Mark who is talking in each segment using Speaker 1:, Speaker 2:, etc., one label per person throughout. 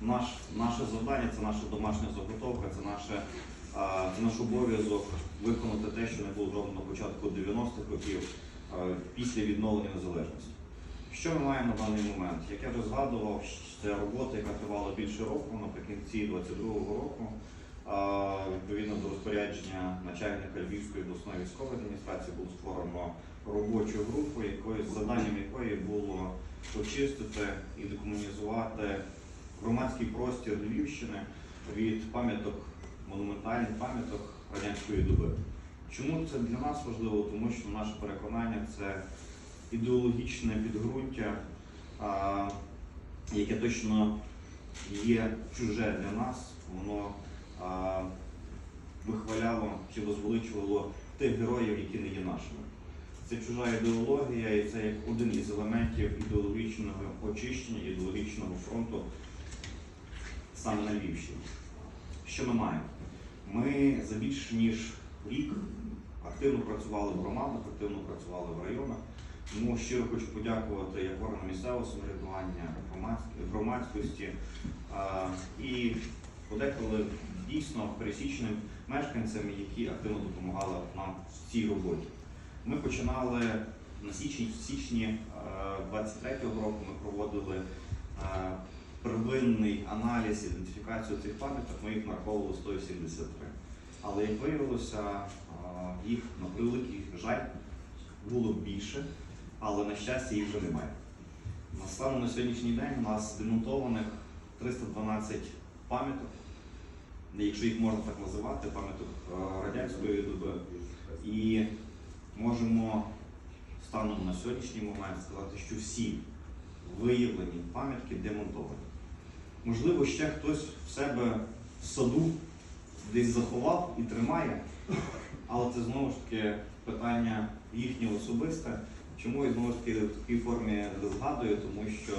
Speaker 1: наш, наше завдання, це наша домашня заготовка, це, наше, а, наш обов'язок виконати те, що не було зроблено на початку 90-х років а, після відновлення незалежності. Що ми маємо на даний момент? Як я вже згадував, це робота, яка тривала більше року, наприкінці 22-го року. Відповідно до розпорядження начальника Львівської обласної військової адміністрації було створено робочу групу, якої завданням якої було очистити і декомунізувати громадський простір Львівщини від пам'яток, монументальних пам'яток радянської доби. Чому це для нас важливо? Тому що наше переконання це ідеологічне підґрунтя, яке точно є чуже для нас, воно вихваляло чи возвеличувало тих героїв, які не є нашими. Це чужа ідеологія, і це як один із елементів ідеологічного очищення, ідеологічного фронту саме на Львівщині. Що ми маємо? Ми за більш ніж рік активно працювали в громадах, активно працювали в районах. Тому щиро хочу подякувати як органам місцевого самоврядування, громадськості і подеколи дійсно пересічним мешканцям, які активно допомагали нам в цій роботі. Ми починали на січні, в січні е, 23-го року. Ми проводили первинний аналіз, ідентифікацію цих пам'яток. Ми їх нараховували 173. Але як виявилося, їх на превеликий жаль було більше, але на щастя їх вже немає. На станом на сьогоднішній день у нас демонтованих 312 пам'яток, якщо їх можна так називати, пам'яток радянської доби. І можемо станом на сьогоднішній момент сказати, що всі виявлені пам'ятки демонтовані. Можливо, ще хтось в себе в саду десь заховав і тримає, але це знову ж таки питання їхнє особисте. Чому я знову ж таки в такій формі згадую, тому що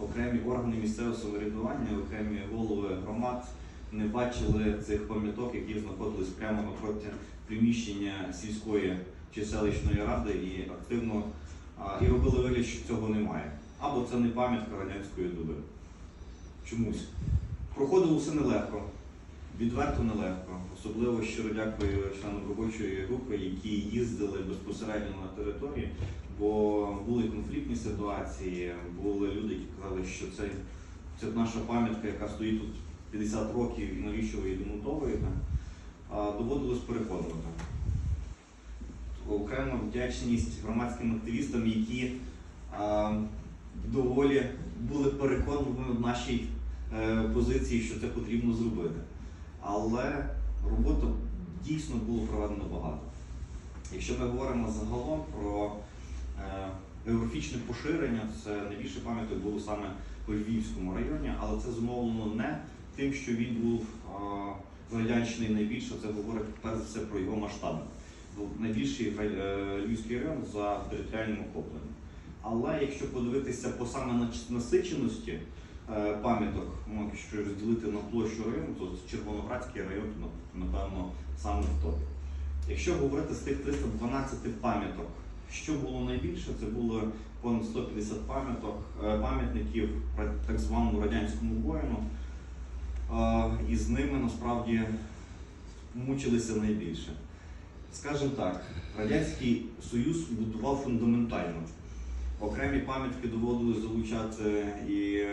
Speaker 1: окремі органи місцевого самоврядування, окремі голови громад не бачили цих пам'яток, які знаходились прямо напроти приміщення сільської чи селищної ради і активно і робили вигляд, що цього немає. Або це не пам'ятка радянської доби. Чомусь. Проходило все нелегко, відверто нелегко. Особливо щиро дякую членам робочої групи, які їздили безпосередньо на території, бо були конфліктні ситуації, були люди, які казали, що це, це наша пам'ятка, яка стоїть тут 50 років і навіщо ви її демонтовуєте. Доводилось переконувати. Окрема вдячність громадським активістам, які доволі були переконані в нашій е, позиції, що це потрібно зробити. Але роботи дійсно було проведено багато. Якщо ми говоримо загалом про е, географічне поширення, це найбільше пам'яток було саме у Львівському районі, але це зумовлено не тим, що він був е, найбільше, це говорить перш за все про його масштаби. Найбільший е, Львівський район за територіальним охопленням. Але якщо подивитися по саме насиченості е, пам'яток, якщо розділити на площу району, то Червоноградський район, напевно, саме в топі. Якщо говорити з тих 312 пам'яток, що було найбільше, це було понад 150 пам'яток, е, пам'ятників так званому радянському воїну. Е, І з ними насправді мучилися найбільше. Скажімо так, Радянський Союз будував фундаментально. Окремі пам'ятки доводилось залучати і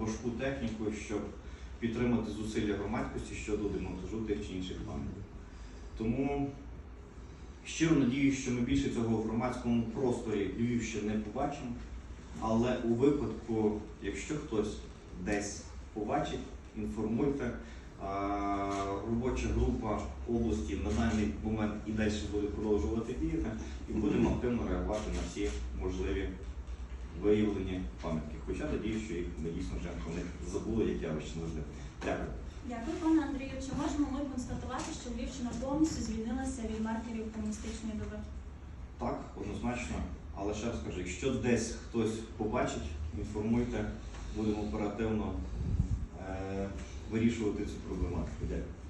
Speaker 1: важку техніку, щоб підтримати зусилля громадськості щодо демонтажу тих чи інших пам'яток. Тому щиро надіюсь, що ми більше цього в громадському просторі Львівщини не побачимо. Але у випадку, якщо хтось десь побачить, інформуйте. Робоча група області на даний момент і далі буде продовжувати діяти, і будемо активно реагувати на всі можливі виявлені пам'ятки. Хоча надію, що їх ми дійсно вже про них забули, як я явище завжди. Дякую.
Speaker 2: Дякую, пане Андрію. Чи можемо ми констатувати, що Львівщина повністю звільнилася від маркерів комуністичної доби?
Speaker 1: Так, однозначно. Але ще раз кажу, якщо десь хтось побачить, інформуйте, будемо оперативно е- вирішувати цю проблематику. Дякую.